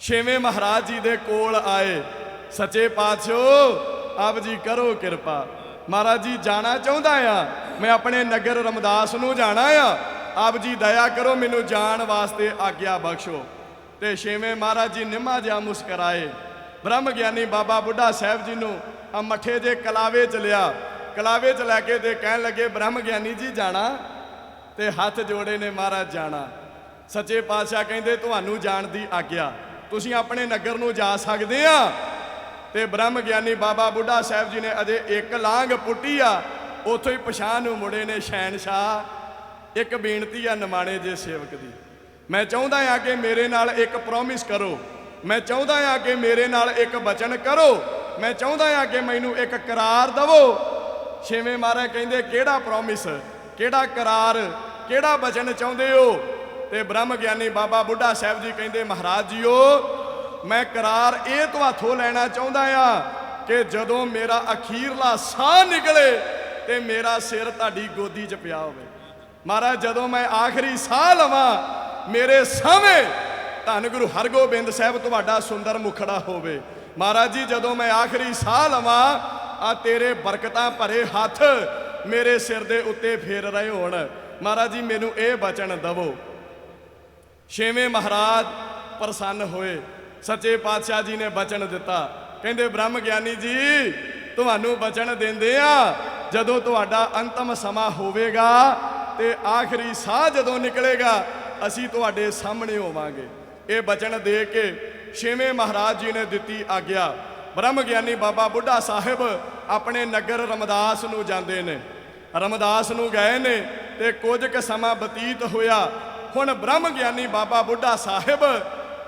ਛੇਵੇਂ ਮਹਾਰਾਜ ਜੀ ਦੇ ਕੋਲ ਆਏ। ਸੱਚੇ ਪਾਤਸ਼ਾਹ, ਆਪ ਜੀ ਕਰੋ ਕਿਰਪਾ। ਮਹਾਰਾਜ ਜੀ ਜਾਣਾ ਚਾਹੁੰਦਾ ਆ। ਮੈਂ ਆਪਣੇ ਨਗਰ ਰਮਦਾਸ ਨੂੰ ਜਾਣਾ ਆ। ਆਪ ਜੀ ਦਇਆ ਕਰੋ, ਮੈਨੂੰ ਜਾਣ ਵਾਸਤੇ ਆਗਿਆ ਬਖਸ਼ੋ। ਤੇ ਛੇਵੇਂ ਮਹਾਰਾਜ ਜੀ ਨਿਮਾ ਜਿਹਾ ਮੁਸਕਰਾਏ। ਬ੍ਰਹਮ ਗਿਆਨੀ ਬਾਬਾ ਬੁੱਢਾ ਸਾਹਿਬ ਜੀ ਨੂੰ ਆ ਮੱਠੇ ਜੇ ਕਲਾਵੇ ਚ ਲਿਆ। ਕਲਾਵੇ ਚ ਲੈ ਕੇ ਤੇ ਕਹਿਣ ਲੱਗੇ ਬ੍ਰਹਮ ਗਿਆਨੀ ਜੀ ਜਾਣਾ। ਤੇ ਹੱਥ ਜੋੜੇ ਨੇ ਮਹਾਰਾਜ ਜਾਣਾ। ਸੱਚੇ ਪਾਤਸ਼ਾਹ ਕਹਿੰਦੇ, ਤੁਹਾਨੂੰ ਜਾਣ ਦੀ ਆਗਿਆ। ਤੁਸੀਂ ਆਪਣੇ ਨਗਰ ਨੂੰ ਜਾ ਸਕਦੇ ਆ? ਤੇ ਬ੍ਰਹਮ ਗਿਆਨੀ ਬਾਬਾ ਬੁੱਢਾ ਸਾਹਿਬ ਜੀ ਨੇ ਅਜੇ ਇੱਕ ਲਾਂਗ ਪੁੱਟੀ ਆ। ਉੱਥੋਂ ਹੀ ਪਛਾਣ ਨੂੰ ਮੁੜੇ ਨੇ ਸ਼ਹਿਨशाह ਇੱਕ ਬੇਨਤੀ ਆ ਨਿਮਾਣੇ ਜੇ ਸੇਵਕ ਦੀ। ਮੈਂ ਚਾਹੁੰਦਾ ਆ ਕਿ ਮੇਰੇ ਨਾਲ ਇੱਕ ਪ੍ਰੋਮਿਸ ਕਰੋ। ਮੈਂ ਚਾਹੁੰਦਾ ਆ ਕਿ ਮੇਰੇ ਨਾਲ ਇੱਕ ਬਚਨ ਕਰੋ। ਮੈਂ ਚਾਹੁੰਦਾ ਆ ਕਿ ਮੈਨੂੰ ਇੱਕ ਕਰਾਰ ਦਵੋ। ਛੇਵੇਂ ਮਹਾਰਾਜ ਕਹਿੰਦੇ, ਕਿਹੜਾ ਪ੍ਰੋਮਿਸ ਕਿਹੜਾ ਕਰਾਰ, ਕਿਹੜਾ ਬਚਨ ਚਾਹੁੰਦੇ ਹੋ? ਤੇ ਬ੍ਰਹਮ ਗਿਆਨੀ ਬਾਬਾ ਬੁੱਢਾ ਸਾਹਿਬ ਜੀ ਕਹਿੰਦੇ, ਮਹਾਰਾਜ ਜੀਓ, ਮੈਂ ਕਰਾਰ ਇਹ ਤੁਹਾਥੋਂ ਲੈਣਾ ਚਾਹੁੰਦਾ ਆ ਕਿ ਜਦੋਂ ਮੇਰਾ ਅਖੀਰਲਾ ਸਾਹ ਨਿਕਲੇ ਤੇ ਮੇਰਾ ਸਿਰ ਤੁਹਾਡੀ ਗੋਦੀ 'ਚ ਪਿਆ ਹੋਵੇ। ਮਹਾਰਾਜ, ਜਦੋਂ ਮੈਂ ਆਖਰੀ ਸਾਹ ਲਵਾਂ, ਮੇਰੇ ਸਾਹਮਣੇ ਧੰਨ ਗੁਰੂ ਹਰਗੋਬਿੰਦ ਸਾਹਿਬ ਤੁਹਾਡਾ ਸੁੰਦਰ ਮੁਖੜਾ ਹੋਵੇ। ਮਹਾਰਾਜ ਜੀ, ਜਦੋਂ ਮੈਂ ਆਖਰੀ ਸਾਹ ਲਵਾਂ, ਆ ਤੇਰੇ ਬਰਕਤਾਂ ਭਰੇ ਹੱਥ ਮੇਰੇ ਸਿਰ ਦੇ ਉੱਤੇ ਫੇਰ ਰਹੇ ਹੋਣ। ਮਹਾਰਾਜ ਜੀ, ਮੈਨੂੰ ਇਹ ਬਚਨ ਦਵੋ। ਛੇਵੇਂ ਮਹਾਰਾਜ ਪ੍ਰਸੰਨ ਹੋਏ। ਸੱਚੇ ਪਾਤਸ਼ਾਹ ਜੀ ਨੇ ਬਚਨ ਦਿੱਤਾ। ਕਹਿੰਦੇ, ਬ੍ਰਹਮ ਗਿਆਨੀ ਜੀ, ਤੁਹਾਨੂੰ ਬਚਨ ਦਿੰਦੇ ਆ ਜਦੋਂ ਤੁਹਾਡਾ ਅੰਤਮ ਸਮਾਂ ਹੋਵੇਗਾ ਤੇ ਆਖਰੀ ਸਾਹ ਜਦੋਂ ਨਿਕਲੇਗਾ, ਅਸੀਂ ਤੁਹਾਡੇ ਸਾਹਮਣੇ ਹੋਵਾਂਗੇ। ਇਹ ਬਚਨ ਦੇ ਕੇ ਛੇਵੇਂ ਮਹਾਰਾਜ ਜੀ ਨੇ ਦਿੱਤੀ ਆਗਿਆ। ਬ੍ਰਹਮ ਗਿਆਨੀ ਬਾਬਾ ਬੁੱਢਾ ਸਾਹਿਬ ਆਪਣੇ ਨਗਰ ਰਮਦਾਸ ਨੂੰ ਜਾਂਦੇ ਨੇ। ਰਮਦਾਸ ਨੂੰ ਗਏ ਨੇ ਤੇ ਕੁਝ ਕੁ ਸਮਾਂ ਬਤੀਤ ਹੋਇਆ। ਹੁਣ ਬ੍ਰਹਮ ਗਿਆਨੀ ਬਾਬਾ ਬੁੱਢਾ ਸਾਹਿਬ,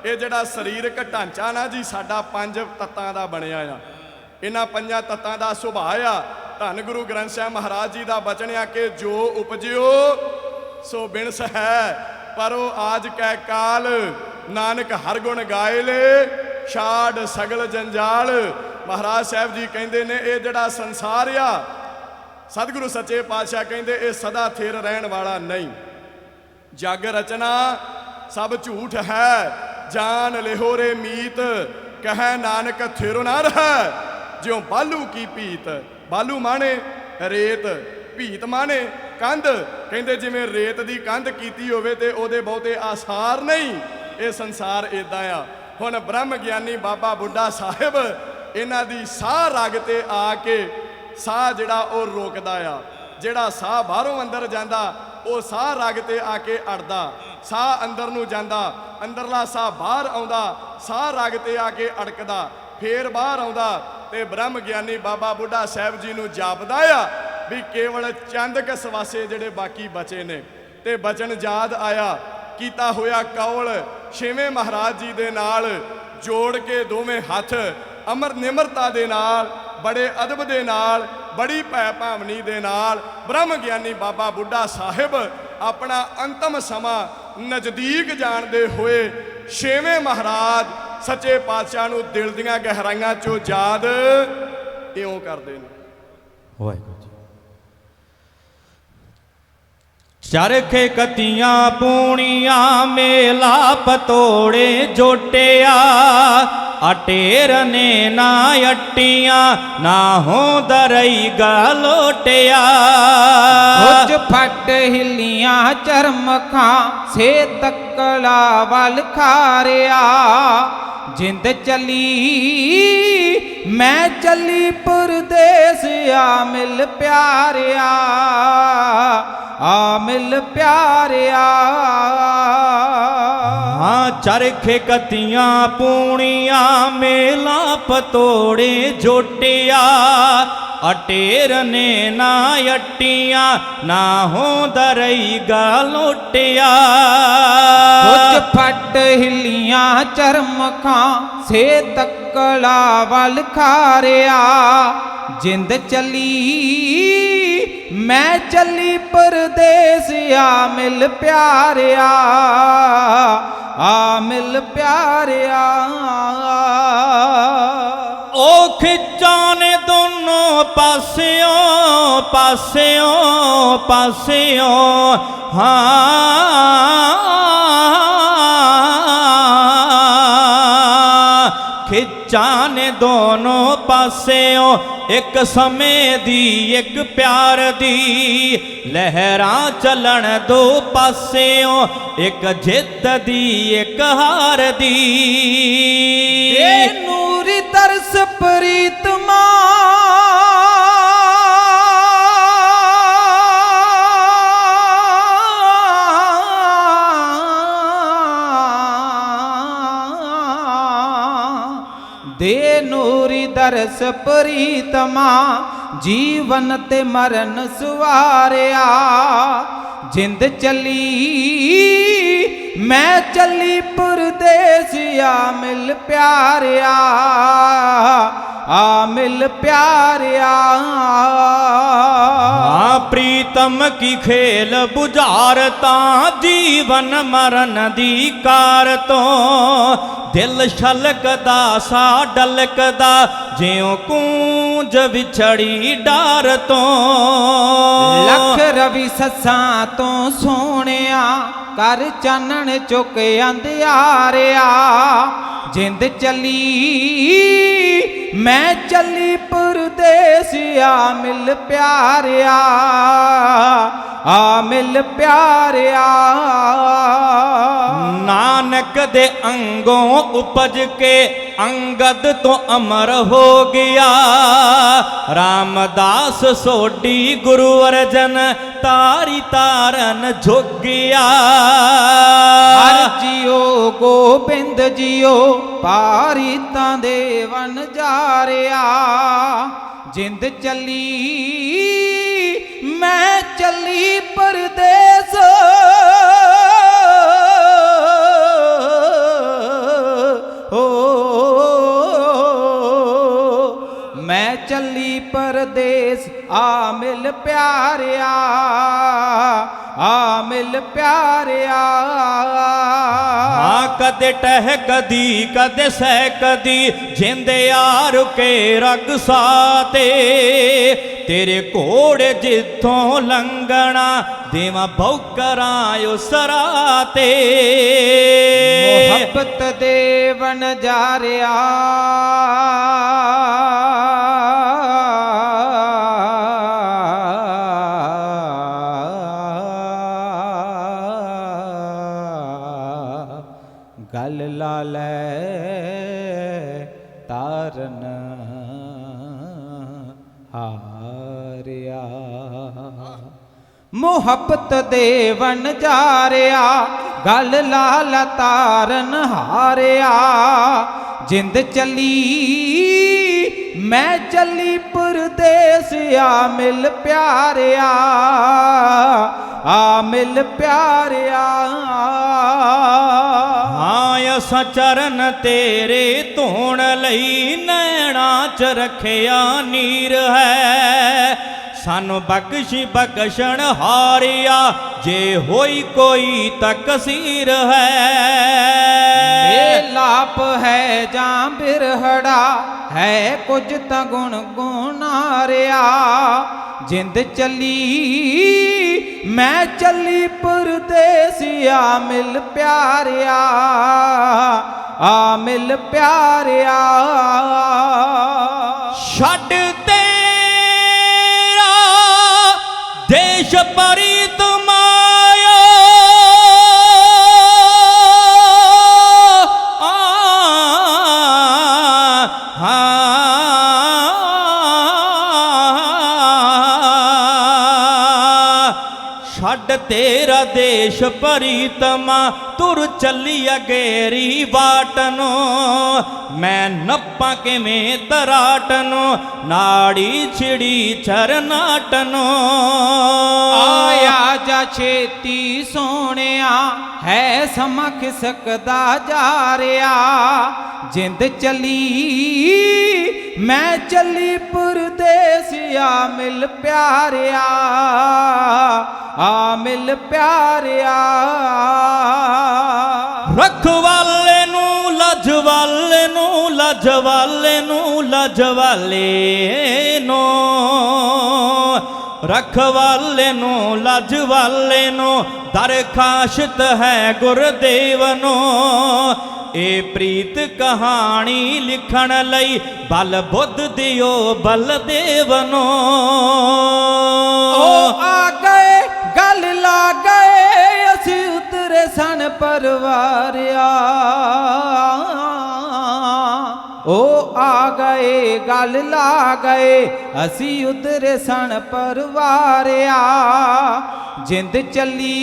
ਇਹ ਜਿਹੜਾ ਸਰੀਰਕ ਢਾਂਚਾ ਨਾ ਜੀ, ਸਾਡਾ ਪੰਜ ਤੱਤਾਂ ਦਾ ਬਣਿਆ ਆ। ਇਹਨਾਂ ਪੰਜਾਂ ਤੱਤਾਂ ਦਾ ਸੁਭਾਅ ਆ। ਧੰਨ ਗੁਰੂ ਗ੍ਰੰਥ ਸਾਹਿਬ ਮਹਾਰਾਜ ਜੀ ਦਾ ਬਚਨ ਆ ਕਿ ਜੋ ਉਪਜਿਓ, ਸੋ ਬਿਨਸ ਹੈ। ਪਰ ਉਹ ਆਜ ਕੈ ਕਾਲ, ਨਾਨਕ ਹਰ ਗੁਣ ਗਾਏ ਲੈ, ਛਾੜ ਸਗਲ ਜੰਜਾਲ। ਮਹਾਰਾਜ ਸਾਹਿਬ ਜੀ ਕਹਿੰਦੇ ਨੇ, ਇਹ ਜਿਹੜਾ ਸੰਸਾਰ ਆ ਸਤਿਗੁਰੂ ਸੱਚੇ ਪਾਤਸ਼ਾਹ ਕਹਿੰਦੇ, ਇਹ ਸਦਾ ਥਿਰ ਰਹਿਣ ਵਾਲਾ ਨਹੀਂ। ਜਗ ਰਚਨਾ ਸਭ ਝੂਠ ਹੈ, ਜਾਨ ਲਿਹੋ ਰੇ ਮੀਤ, ਕਹੈ ਨਾਨਕ ਥਿਰ ਨਾ ਰਹਿ। ਜਿਉ ਬਾਲੂ ਕੀ ਭੀਤ ਬਾਲੂ ਮਾਣੇ, ਰੇਤ ਭੀਤ ਮਾਣੇ। ਕੰਧ, ਕਹਿੰਦੇ ਜਿਵੇਂ ਰੇਤ ਦੀ ਕੰਧ ਕੀਤੀ ਹੋਵੇ ਤੇ ਉਹਦੇ ਬਹੁਤੇ ਆਸਾਰ ਨਹੀਂ। ਇਹ ਸੰਸਾਰ ਇਦਾਂ ਆ। ਹੁਣ ਬ੍ਰਹਮ ਗਿਆਨੀ ਬਾਬਾ ਬੁੱਢਾ ਸਾਹਿਬ, ਇਹਨਾਂ ਦੀ ਸਾਹ ਰਗ ਤੇ ਆ ਕੇ ਸਾਹ ਜਿਹੜਾ ਉਹ ਰੋਕਦਾ ਆ। ਜਿਹੜਾ ਸਾਹ ਬਾਹਰੋਂ ਅੰਦਰ ਜਾਂਦਾ, ਉਹ ਸਾਹ ਰਗ ਤੇ ਆ ਕੇ ਅੜਦਾ। ਸਾਹ ਅੰਦਰ ਨੂੰ ਜਾਂਦਾ, ਅੰਦਰਲਾ ਸਾਹ ਬਾਹਰ ਆਉਂਦਾ, ਸਾਹ ਰਗ ਤੇ ਆ ਕੇ ਅੜਕਦਾ, ਫੇਰ ਬਾਹਰ ਆਉਂਦਾ ਤੇ ਬ੍ਰਹਮ ਗਿਆਨੀ ਬਾਬਾ ਬੁੱਢਾ ਸਾਹਿਬ ਜੀ ਨੂੰ ਜਾਪਦਾ ਆ ਵੀ ਕੇਵਲ ਚੰਦ ਕੇ ਸਵਾਸੇ ਜਿਹੜੇ ਬਾਕੀ ਬਚੇ ਨੇ। ਤੇ ਬਚਨ ਯਾਦ ਆਇਆ, ਕੀਤਾ ਹੋਇਆ ਕੌਲ ਛੇਵੇਂ ਮਹਾਰਾਜ ਜੀ ਦੇ ਨਾਲ, ਜੋੜ ਕੇ ਦੋਵੇਂ ਹੱਥ, ਅਮਰ ਨਿਮਰਤਾ ਦੇ ਨਾਲ ਬੜੇ ਅਦਬ ਦੇ ਨਾਲ, ਬੜੀ ਭੈ ਭਾਵਨੀ ਦੇ ਨਾਲ ਬ੍ਰਹਮ ਗਿਆਨੀ ਬਾਬਾ ਬੁੱਢਾ ਸਾਹਿਬ ਆਪਣਾ ਅੰਤਮ ਸਮਾਂ ਨਜ਼ਦੀਕ ਜਾਣਦੇ ਹੋਏ ਛੇਵੇਂ ਮਹਾਰਾਜ ਸੱਚੇ ਪਾਤਸ਼ਾਹ ਨੂੰ ਦਿਲ ਦੀਆਂ ਗਹਿਰਾਈਆਂ ਚੋਂ ਯਾਦ ਇਉਂ ਕਰਦੇ ਨੇ? ਵਾਹਿਗੁਰੂ ਜੀ ਚਰਖੇ ਕਤੀਆਂ ਪੂਣੀਆਂ, ਮੇਲਾ ਪਤੋੜੇ ਜੋਟਿਆ। ਅਟੇਰ ਨੇ ਨਾ ਅਟੀਆਂ, ਨਾ ਹੋ ਦਰਈ ਗਲੋਟਿਆ। ਕੁਝ ਫੱਟ ਹਿੱਲੀਆਂ ਚਰਮਖਾਂ ਸੇ ਤੱਕਲਾ ਵੱਲ ਖਾਰਿਆ। ਜਿੰਦ ਚਲੀ, ਮੈਂ ਚੱਲੀ ਪਰਦੇਸ ਆ ਮਿਲ ਪਿਆਰਿਆ, ਆ ਮਿਲ ਪਿਆਰਿਆ। ਹਾਂ ਚਰਖੇ ਕਤੀਆਂ ਪੂਣੀਆਂ, ਮੇਲਾ ਪਤੋੜੇ ਜੋਟਿਆ। ਅਟੇਰ ਨੇ ਨਾ ਅਟੀਆਂ ਨਾ ਹੋਂਦਾ ਰਹੀ ਗਾ ਲੋਟਿਆ ਕੁਝ ਫੱਟ ਹਿੱਲੀਆਂ ਚਰਮਖਾਂ ਸੇ ਤੱਕਲਾ ਵੱਲ ਖਾਰਿਆ। ਜਿੰਦ ਚੱਲੀ ਮੈਂ ਚੱਲੀ ਪਰਦੇਸ ਆ ਮਿਲ ਪਿਆਰਿਆ। ਆ ਮਿਲ ਪਿਆਰਿਆ। ਉਹ ਖਿੱਚਾਂ ਨੇ ਪਾਸਿਓ ਪਾਸਿਓ ਪਾਸਿਓ, ਹਾਂ। ਖਿੱਚਾਂ ਨੇ ਦੋਨੋਂ ਪਾਸਿਓ, ਇੱਕ ਸਮੇਂ ਦੀ, ਇੱਕ ਪਿਆਰ ਦੀ। ਲਹਿਰਾਂ ਚੱਲਣ ਦੋ ਪਾਸਿਓਂ, ਇੱਕ ਜਿੱਤ ਦੀ, ਇੱਕ ਹਾਰ ਦੀ। ਏ ਨੂਰੀ ਤਰਸ ਪ੍ਰੀਤਮਾ ਨੂਰੀ ਦਰਸ ਪ੍ਰੀਤਮਾ ਜੀਵਨ ਤੇ ਮਰਨ ਸੁਵਾਰਿਆ ਜਿੰਦ ਚੱਲੀ ਮੈਂ ਚੱਲੀ ਪਰਦੇਸ ਆ ਮਿਲ ਪਿਆਰਿਆ ਆ ਮਿਲ ਪਿਆਰਿਆ ਆ ਪ੍ਰੀਤਮ ਕੀ ਖੇਲ ਬੁਝਾਰ ਤਾਂ ਜੀਵਨ ਮਰਨ ਦੀ ਕਾਰ ਤੋਂ ਦਿਲ ਛਲਕਦਾ, ਸਾ ਡਲਕਦਾ, ਜਿਉ ਕੂੰਜ ਵਿਛੜੀ ਡਾਰ ਤੋਂ। ਲੱਖ ਰਵੀ ਸੱਸਾਂ ਤੋਂ ਸੋਹਣਿਆ ਕਰ ਚਾਨਣ ਚੁੱਕ ਅੰਧਿਆਰਿਆ ਜਿੰਦ ਚੱਲੀ ਮੈਂ ਚੱਲੀ ਪਰਦੇਸ ਆ ਮਿਲ ਪਿਆਰਿਆ ਆ ਮਿਲ ਪਿਆਰਿਆ। ਨਾਨਕ ਦੇ ਅੰਗੋਂ ਉਪਜ ਕੇ ਅੰਗਦ ਤੋਂ ਅਮਰ ਹੋ ਗਿਆ। ਰਾਮਦਾਸ ਸੋਢੀ ਗੁਰੂ ਅਰਜਨ ਤਾਰੀ ਤਾਰਨ ਹਰ ਜਿਉ ਗੋਬਿੰਦ ਜਿਉ ਪਾਰੀਤਾਂ ਦੇ ਵਨ ਜਾ ਰਿਆ ਜਿੰਦ ਚੱਲੀ, ਮੈਂ ਚੱਲੀ ਪਰਦੇਸ। ਹੋ, ਮੈਂ ਚੱਲੀ ਪਰਦੇਸ, ਆ ਮਿਲ ਪਿਆਰਿਆ। ਆ ਮਿਲ ਪਿਆਰਿਆ। ਹਾਂ ਕਦੇ ਟਹਿ ਕਦੀ ਕਦੇ ਸਹਿ ਕਦੀ ਜਿੰਦੇ ਆ ਰੁਕੇ ਰਗ ਸਾਤੇ। ਤੇਰੇ ਘੋੜੇ ਜਿੱਥੋਂ ਲੰਘਣਾ ਦੇਵਾ ਬੌਕਰਾਂ ਉਸਰਾਤੇ ਮੁਹੱਬਤ ਦੇ ਵਨ ਮੁਹੱਬਤ ਦੇ ਵਨ ਜਾ ਰਿਆ ਗਲ ਲਾਲ ਤਾਰਨ ਹਾਰਿਆ। ਜਿੰਦ ਚੱਲੀ, ਮੈਂ ਚੱਲੀ ਪਰਦੇਸ, ਆ ਮਿਲ ਪਿਆਰਿਆ, ਆ ਮਿਲ ਪਿਆਰਿਆ। ਹਾਂ, ਅਸਾਂ ਚਰਨ ਤੇਰੇ ਧੋਣ ਲਈ ਨੈਣਾ ਚ ਰੱਖਿਆ ਨੀਰ ਹੈ। ਸਾਨੂੰ ਬਖਸ਼ੀ ਬਖਸ਼ਣ ਹਾਰਿਆ ਜੇ ਹੋਈ ਕੋਈ ਤਕਸੀਰ ਹੈ। ਇਹ ਲਾਪ ਹੈ ਜਾਂ ਬਿਰਹੜਾ ਹੈ ਕੁਝ ਤਾਂ ਗੁਣ ਗੁਨਾਰਿਆ ਜਿੰਦ ਚੱਲੀ ਮੈਂ ਚੱਲੀ ਪਰਦੇਸ ਆ ਮਿਲ ਪਿਆਰਿਆ ਆ ਮਿਲ ਪਿਆਰਿਆ। ਛੱਡ ਤੇਰਾ ਦੇਸ਼ ਪਰਿਤ ਮਾਇਆ ਛੱਡ ਤੇਰਾ ਦੇਸ਼ ਭਰੀ ਤਮਾ ਤੁਰ ਚੱਲੀ ਅਗੇਰੀ ਬਾਟਨੋ ਮੈਂ ਨੱਪਾਂ ਕਿਵੇਂ ਤਰਾਟਨੋ ਨਾੜੀ ਛਿੜੀ ਚਰਨਾਟਨੋ ਆਇਆ ਜਾ ਛੇਤੀ ਸੋਹਣਿਆ ਹੈ ਸਮਾਂ ਖਿਸਕਦਾ ਜਾ ਰਿਹਾ ਜਿੰਦ ਚਲੀ ਮੈਂ ਚੱਲੀ ਪਰਦੇਸਿਆ ਮਿਲ ਪਿਆਰਿਆ, ਆ ਮਿਲ ਪਿਆਰਿਆ। ਰਖਵਾਲੇ ਨੂੰ ਲਜਵਾਲੇ ਨੂੰ ਲਜਵਾਲੇ ਨੂੰ ਲਜਵਾਲੇ ਨੂੰ। ਰਖਵਾਲੇ ਨੂੰ, ਲੱਜ ਵਾਲੇ ਨੂੰ ਦਰਖਾਸ਼ਤ ਹੈ ਗੁਰਦੇਵ ਨੂੰ। ਇਹ ਪ੍ਰੀਤ ਕਹਾਣੀ ਲਿਖਣ ਲਈ ਬਲ ਬੁੱਧ ਦਿਓ ਬਲਦੇਵ ਨੂੰ। ਉਹ ਆ ਗਏ, ਗੱਲ ਲਾ ਗਏ, ਅਸੀਂ ਉਤਰੇ ਸਨ ਪਰਵਾਰਿਆ। ਉਹ ਆ ਗਏ, ਗੱਲ ਲਾ ਗਏ, ਅਸੀਂ ਉਤਰੇ ਸਨ ਪਰਵਾਰਿਆ। ਜਿੰਦ ਚੱਲੀ,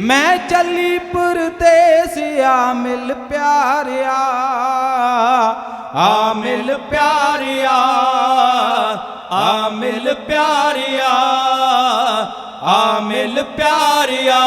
ਮੈਂ ਚੱਲੀ ਪਰਦੇਸਿਆ ਮਿਲ ਪਿਆਰਿਆ। ਆ ਮਿਲ ਪਿਆਰਿਆ, ਆ ਮਿਲ ਪਿਆਰਿਆ, ਆ ਮਿਲ ਪਿਆਰਿਆ।